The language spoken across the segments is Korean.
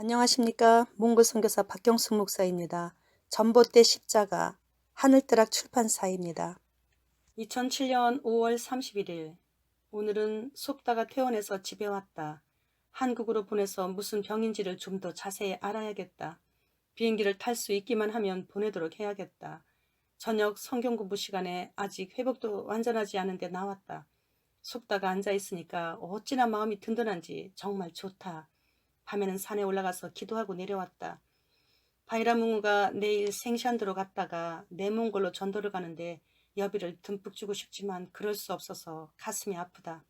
안녕하십니까. 몽골 선교사 박경숙 목사입니다. 전봇대 십자가 하늘뜨락 출판사입니다. 2007년 5월 31일 오늘은 속다가 퇴원해서 집에 왔다. 한국으로 보내서 무슨 병인지를 좀 더 자세히 알아야겠다. 비행기를 탈 수 있기만 하면 보내도록 해야겠다. 저녁 성경 공부 시간에 아직 회복도 완전하지 않은데 나왔다. 속다가 앉아 있으니까 어찌나 마음이 든든한지 정말 좋다. 밤에는 산에 올라가서 기도하고 내려왔다. 바이라뭉우가 내일 생샨드로 갔다가 내몽골로 전도를 가는데 여비를 듬뿍 주고 싶지만 그럴 수 없어서 가슴이 아프다.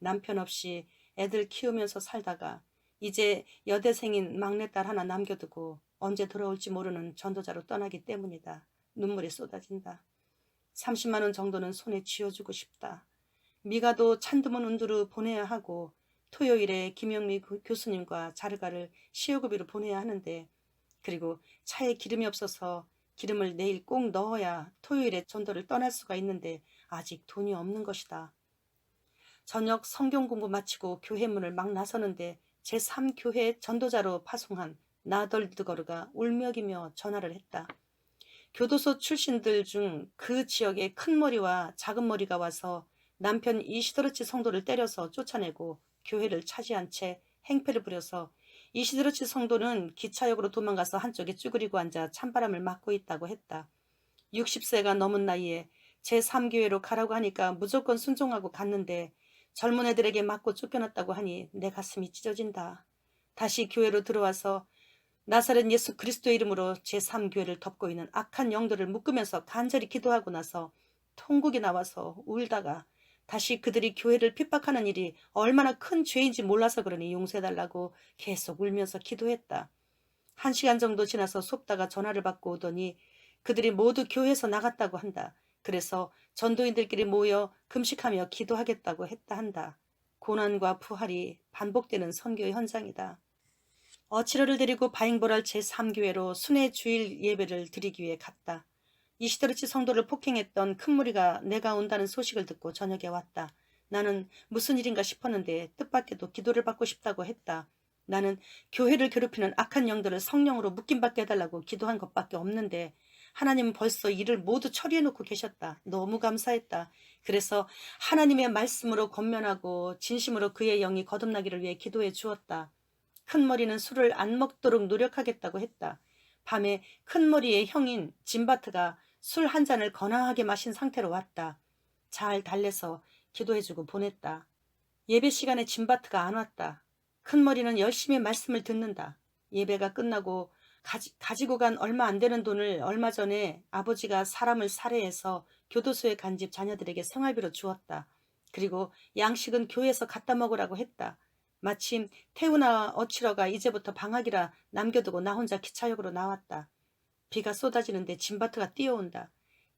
남편 없이 애들 키우면서 살다가 이제 여대생인 막내딸 하나 남겨두고 언제 돌아올지 모르는 전도자로 떠나기 때문이다. 눈물이 쏟아진다. 30만 원 정도는 손에 쥐어주고 싶다. 미가도 찬드문 운두루 보내야 하고 토요일에 김영미 교- 교수님과 자르가를 시어구비로 보내야 하는데 그리고 차에 기름이 없어서 기름을 내일 꼭 넣어야 토요일에 전도를 떠날 수가 있는데 아직 돈이 없는 것이다. 저녁 성경 공부 마치고 교회 문을 막 나서는데 제3교회 전도자로 파송한 나덜드거르가 울먹이며 전화를 했다. 교도소 출신들 중 그 지역에 큰 머리와 작은 머리가 와서 남편 이시도르치 성도를 때려서 쫓아내고 교회를 차지한 채 행패를 부려서 이시드로치 성도는 기차역으로 도망가서 한쪽에 쭈그리고 앉아 찬바람을 맞고 있다고 했다. 60세가 넘은 나이에 제3교회로 가라고 하니까 무조건 순종하고 갔는데 젊은 애들에게 맞고 쫓겨났다고 하니 내 가슴이 찢어진다. 다시 교회로 들어와서 나사렛 예수 그리스도의 이름으로 제3교회를 덮고 있는 악한 영들을 묶으면서 간절히 기도하고 나서 통곡이 나와서 울다가 다시 그들이 교회를 핍박하는 일이 얼마나 큰 죄인지 몰라서 그러니 용서해달라고 계속 울면서 기도했다. 한 시간 정도 지나서 속다가 전화를 받고 오더니 그들이 모두 교회에서 나갔다고 한다. 그래서 전도인들끼리 모여 금식하며 기도하겠다고 했다 한다. 고난과 부활이 반복되는 선교 현장이다. 어치러를 데리고 바잉보랄 제3교회로 순회 주일 예배를 드리기 위해 갔다. 이시드르치 성도를 폭행했던 큰 무리가 내가 온다는 소식을 듣고 저녁에 왔다. 나는 무슨 일인가 싶었는데 뜻밖에도 기도를 받고 싶다고 했다. 나는 교회를 괴롭히는 악한 영들을 성령으로 묶임받게 해달라고 기도한 것밖에 없는데 하나님은 벌써 일을 모두 처리해놓고 계셨다. 너무 감사했다. 그래서 하나님의 말씀으로 권면하고 진심으로 그의 영이 거듭나기를 위해 기도해 주었다. 큰 머리는 술을 안 먹도록 노력하겠다고 했다. 밤에 큰 머리의 형인 짐바트가 술 한 잔을 거나하게 마신 상태로 왔다. 잘 달래서 기도해주고 보냈다. 예배 시간에 짐바트가 안 왔다. 큰 머리는 열심히 말씀을 듣는다. 예배가 끝나고 가지, 가지고 간 얼마 안 되는 돈을 얼마 전에 아버지가 사람을 살해해서 교도소에 간 집 자녀들에게 생활비로 주었다. 그리고 양식은 교회에서 갖다 먹으라고 했다. 마침 태우나 어치러가 이제부터 방학이라 남겨두고 나 혼자 기차역으로 나왔다. 비가 쏟아지는데 짐바트가 뛰어온다.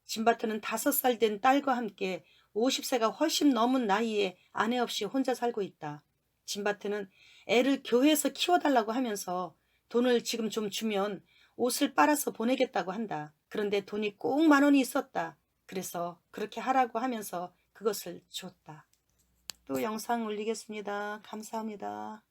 짐바트는 다섯 살 된 딸과 함께 50세가 훨씬 넘은 나이에 아내 없이 혼자 살고 있다. 짐바트는 애를 교회에서 키워달라고 하면서 돈을 지금 좀 주면 옷을 빨아서 보내겠다고 한다. 그런데 돈이 꼭 만 원이 있었다. 그래서 그렇게 하라고 하면서 그것을 줬다. 또 영상 올리겠습니다. 감사합니다.